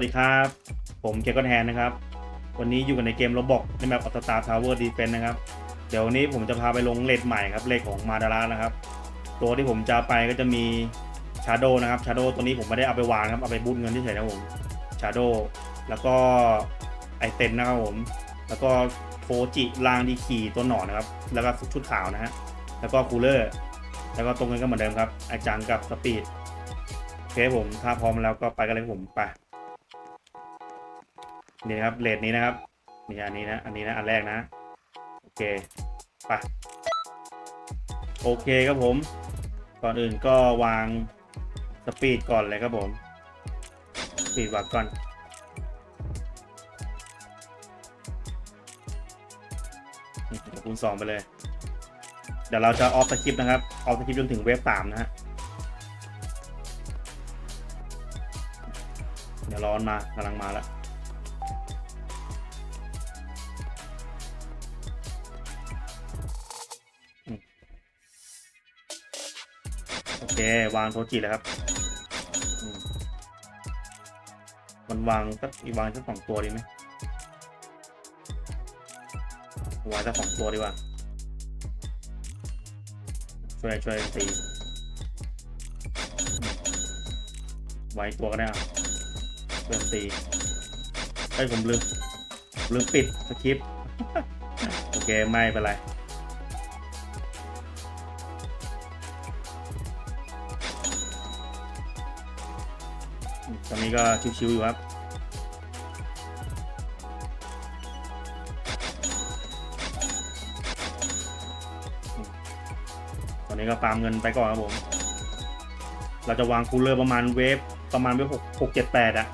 วัสดีครับ ผมเกก็แทนนะครับ วันนี้อยู่กันในเกมโรบอกในแมปอัตตาทาวเวอร์ดีเฟนนะครับ เดี๋ยววันนี้ผมจะพาไปลงเลดใหม่ครับเลดของมาดารานะครับ ตัวที่ผมจะไปก็จะมีชาโดนะครับชาโดตัวนี้ผมไม่ได้เอาไปวางครับ เอาไปบูทเงินที่เฉยนะผมชาโดแล้วก็ไอเต็นนะครับผม แล้วก็โฟจิลางดีขี่ตัวหนอนนะครับ แล้วก็ชุดขาวนะฮะ แล้วก็คูลเลอร์ แล้วก็ตรงเงินก็เหมือนเดิมครับไอจังกับสปีดโอเคผมถ้าพร้อมแล้วก็ไปกันเลยผมไป นี่ครับเลทนี้นะครับนี่อันนี้นะอันนี้นะอันแรกนะโอเคไปโอเคครับผม ก่อนอื่นก็วางสปีดก่อนเลยครับผมสปีดวางก่อนคูณสองไปเลย เดี๋ยวเราจะออฟสคริปนะครับ ออฟสคริปจนถึงเวฟสามนะฮะ เดี๋ยวร้อนมากำลังมาแล้ว วางโทจิแล้วครับ มันวางสักอีวางสักสองตัวดีไหมวางสักสองตัวดีกว่า ช่วยช่วยตีไว้ตัวก็ได้อะช่วยตีเฮ้ผมลืมผมลืมปิดสคริปต์โอเค ไม่เป็นไร ตอนนี้ก็ชิวๆอยู่ครับตอนนี้ก็ฟามเงินไปก่อนครับผม เราจะวางคูลเลอร์ประมาณเวฟประมาณเวฟหกหกเจ็ดแปดอะ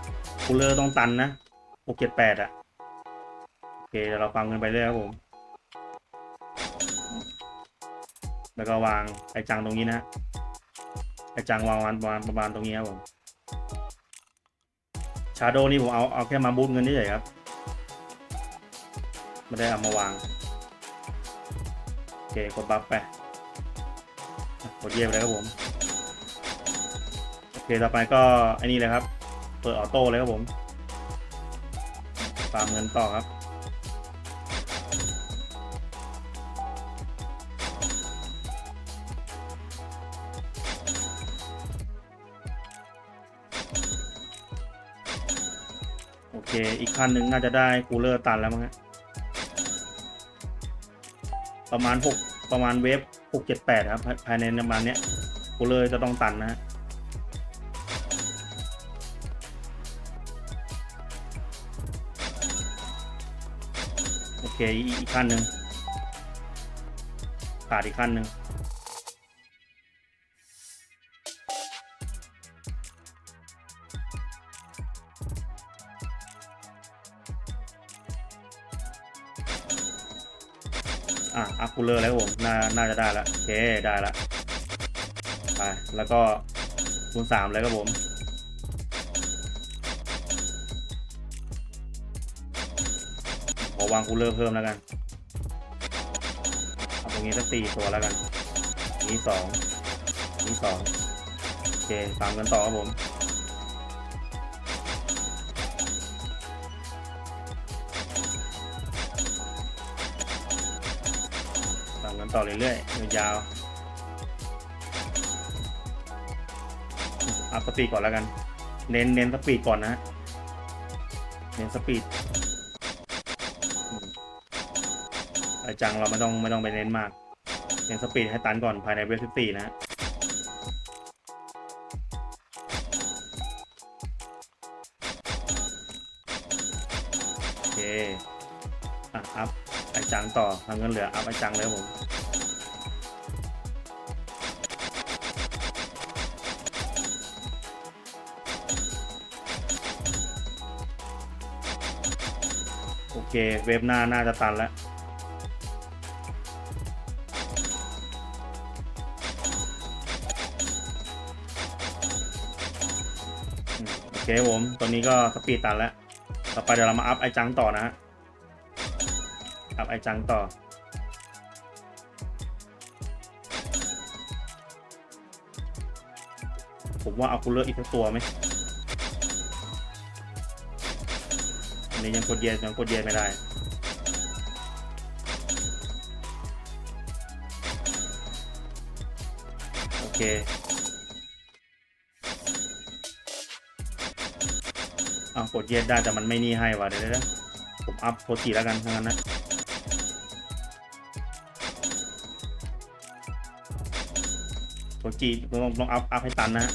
คูลเลอร์ต้องตันนะหกเจ็ดแปดอะโอเคเดี๋ยวเราฟาร์มเงินไปเรื่อยครับผม แล้วก็วางไอจังตรงนี้นะไอจังวางประมาณประมาณตรงนี้ครับผม ชาโดนี่ผมเอาเอาแค่มาบูทเงินเฉยครับ ไม่ได้เอามาวาง โอเคกดบัฟไปกดเยี่ยมเลยครับผม โอเคต่อไปก็ไอ้นี่เลยครับ เปิดออโต้เลยครับผม ตามเงินต่อครับ โอเค อีกคันหนึ่งน่าจะได้คูลเลอร์ตันแล้วมั้งฮะ ประมาณหกประมาณเวฟหกเจ็ดแปดครับ ภายในประมาณเนี้ยกูเลยจะต้องตันนะฮะโอเคอีกอีกขั้นหนึ่งขาดอีกขั้นหนึ่ง คูลเลอร์แล้วครับผมน่าน่าจะได้แล้วโอเคได้แล้วไปแล้วก็คูณสามเลยครับผมขอวางคูลเลอร์เพิ่มแล้วกันเอาตรงนี้สักสี่ตัวแล้วกันนี้สองนี้สองโอเคตามกันต่อครับผม มันต่อเรื่อยๆยาวอัพสปีดก่อนแล้วกัน เน้นเน้นสปีดก่อนนะเน้นสปีดอืมไอจังเราไม่ต้องไม่ต้องไปเน้นมาก เน้นสปีดให้ตันก่อนภายในเวฟสิบสี่นะโอเคอะอัพ ไอจังต่อทาเงินเหลืออัพไอจังเลยผมโอเค เว็บหน้าน่าจะตันแล้วโอเคผม ตอนนี้ก็สปีดตันแล้ว ต่อไปเดี๋ยวเรามาอัพไอจังต่อนะฮะ อัพไอจังต่อ ผมว่าเอาคูลเลอร์อีกสักตัวไหมอันนี้ยังกดเยสยังกดเยสไม่ได้โอเคอ้ากดเยสได้แต่มันไม่นี่ให้ว่ะเดี๋ยวเดี๋ยวเดี๋ยวผมอัพโพสีแล้วกันทั้างนั้นนะ จีลองลองอัพอัพให้ตันนะฮะ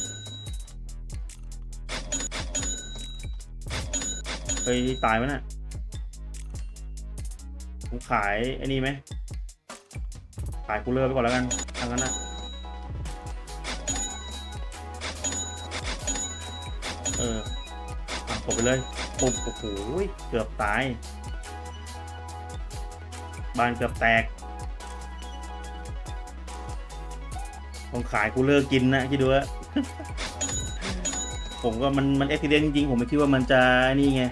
เฮ้ยตายไหมน่ะผมขายไอ้นี่ไหมขายคูลเลอร์ไปก่อนแล้วกันทางนั้นนะเอออะกดไปเลยปุ๊บโอ้โหเกือบตาย บานเกือบแตก ต้องขายคูเลอร์กินนะคิดดูว่าผมก็มันมันเอ็กซิเดนจริงๆผมไม่คิดว่ามันจะนี่ไง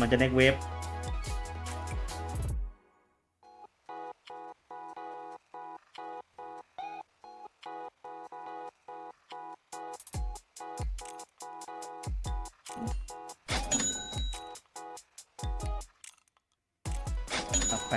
มันจะเน็กเวฟไป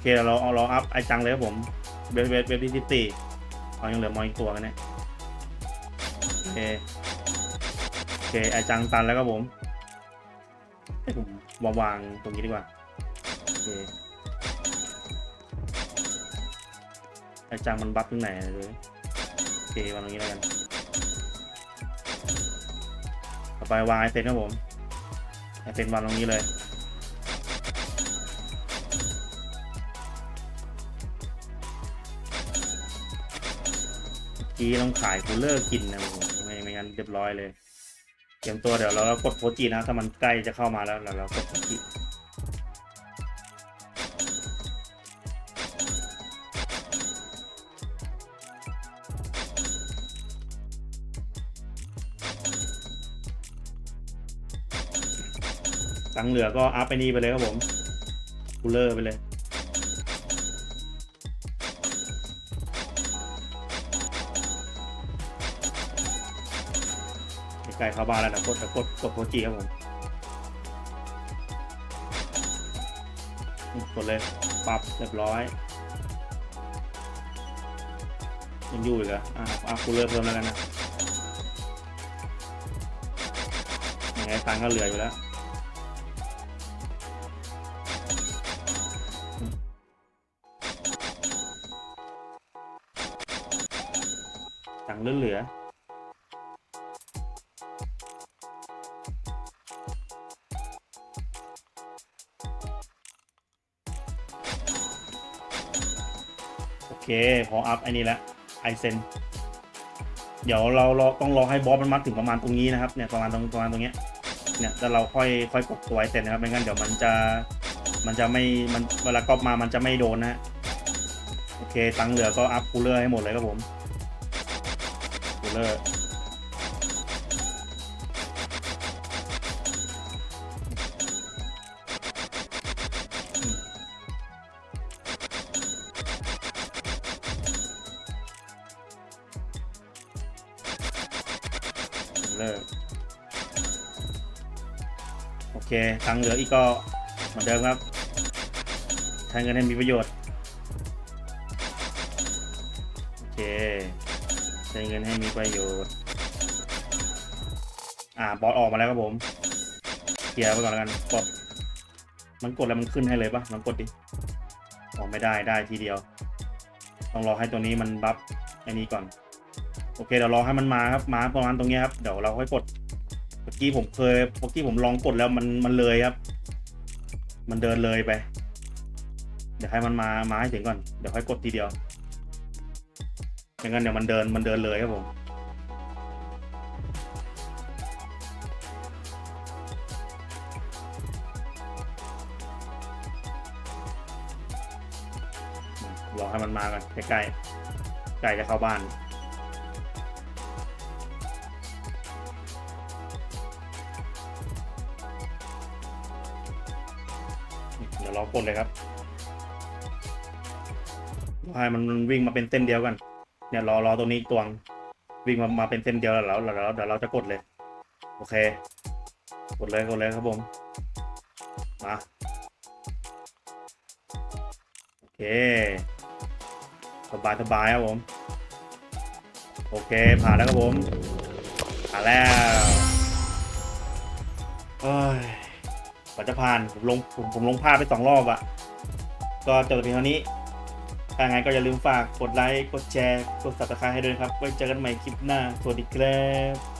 เคเราเอาเราอัพไอจังเลยครับผมเว็บเว็บเว็บที่สิบสี่เอายังเหลือมออีกตัวกันเนี่ยโอเคโอเคไอจังตันแล้วครับผมผมวางวางตรงนี้ดีกว่าโอเคไอจังมันบัฟตรงไหนเลยโอเควางตรงนี้แล้วกันต่อไปวางไอเซนครับผมไอเซนวางตรงนี้เลย กี้ต้องขายคูลเลอร์กินนะโอ้โหไม่ไม่งั้นเรียบร้อยเลยเตรียมตัวเดี๋ยวเรากดโพจีนะ ถ้ามันใกล้จะเข้ามาแล้วเราเรากดโพจีตังเหลือก็อัพไปนี่ไปเลยครับผมคูลเลอร์ไปเลย ใกล้เข้าบ้านแล้วนะกดกดกดโพจีครับผมกดเลยปรับเรียบร้อยยังอยู่อีกเหรออ่าอ่าคูลเลอร์เพิ่มแล้วกันนะยังไงตังก็เหลืออยู่แล้วอืมตังค์เหลือ พออัพไอ้นี่แล้วไอเซนเดี๋ยวเราเราต้องรอให้บอสมันมาถึงประมาณตรงนี้นะครับเนี่ยประมาณตรงประมาณตรงเนี้ยเนี่ยแล้วเราค่อยค่อยกดตัวไอเซนนะครับไม่งั้นเดี๋ยวมันจะมันจะไม่มันเวลาก๊อปมามันจะไม่โดนนะโอเคตังเหลือก็อัพคูลเลอร์ให้หมดเลยครับผมคูลเลอร์ เลอร์โอเคตังเหลืออีกก็เหมือนเดิมครับใช้เงินให้มีประโยชน์ โอเค ใช้เงินให้มีประโยชน์ อ่า บอสออกมาแล้วครับผมเคลียร์ไปก่อนแล้วกัน กด มันกดแล้วมันขึ้นให้เลยปะมันกดดิออกไม่ได้ได้ทีเดียว ต้องรอให้ตัวนี้มันบัฟไอ้นี้ก่อน โอเคเดี๋ยวรอให้มันมาครับมาประมาณตรงนี้ครับเดี๋ยวเราค่อยกดเมื่อกี้ผมเคยเมื่อกี้ผมลองกดแล้วมันมันเลยครับ มันเดินเลยไป เดี๋ยวให้มันมามาให้ถึงก่อนเดี๋ยวค่อยกดทีเดียวอย่างนั้นเดี๋ยวมันเดินมันเดินเลยครับผมรอให้มันมากันใกล้ๆใกล้จะเข้าบ้าน ดี๋ยวรอกดเลยครับให้มันวิ่งมาเป็นเส้นเดียวกัน เนี่ยรอรอตรงนี้อีกตวงวิ่งมามาเป็นเส้นเดียวแล้วแล้วแล้วเดี๋ยวเราจะกดเลย โอเค กดเลยกดเลยครับผมมาโอเค สบายสบายครับผม โอเคผ่านแล้วครับผมผ่านแล้วเอ้ย ว่าจะผ่านผมลงผมผมลงภาพไปสองรอบอะก็จบเพียงเท่านี้ถ้าไงก็อย่าลืมฝากกดไลค์ กดแชร์ กด subscribe ให้ด้วยครับ ไว้เจอกันใหม่คลิปหน้า สวัสดีครับ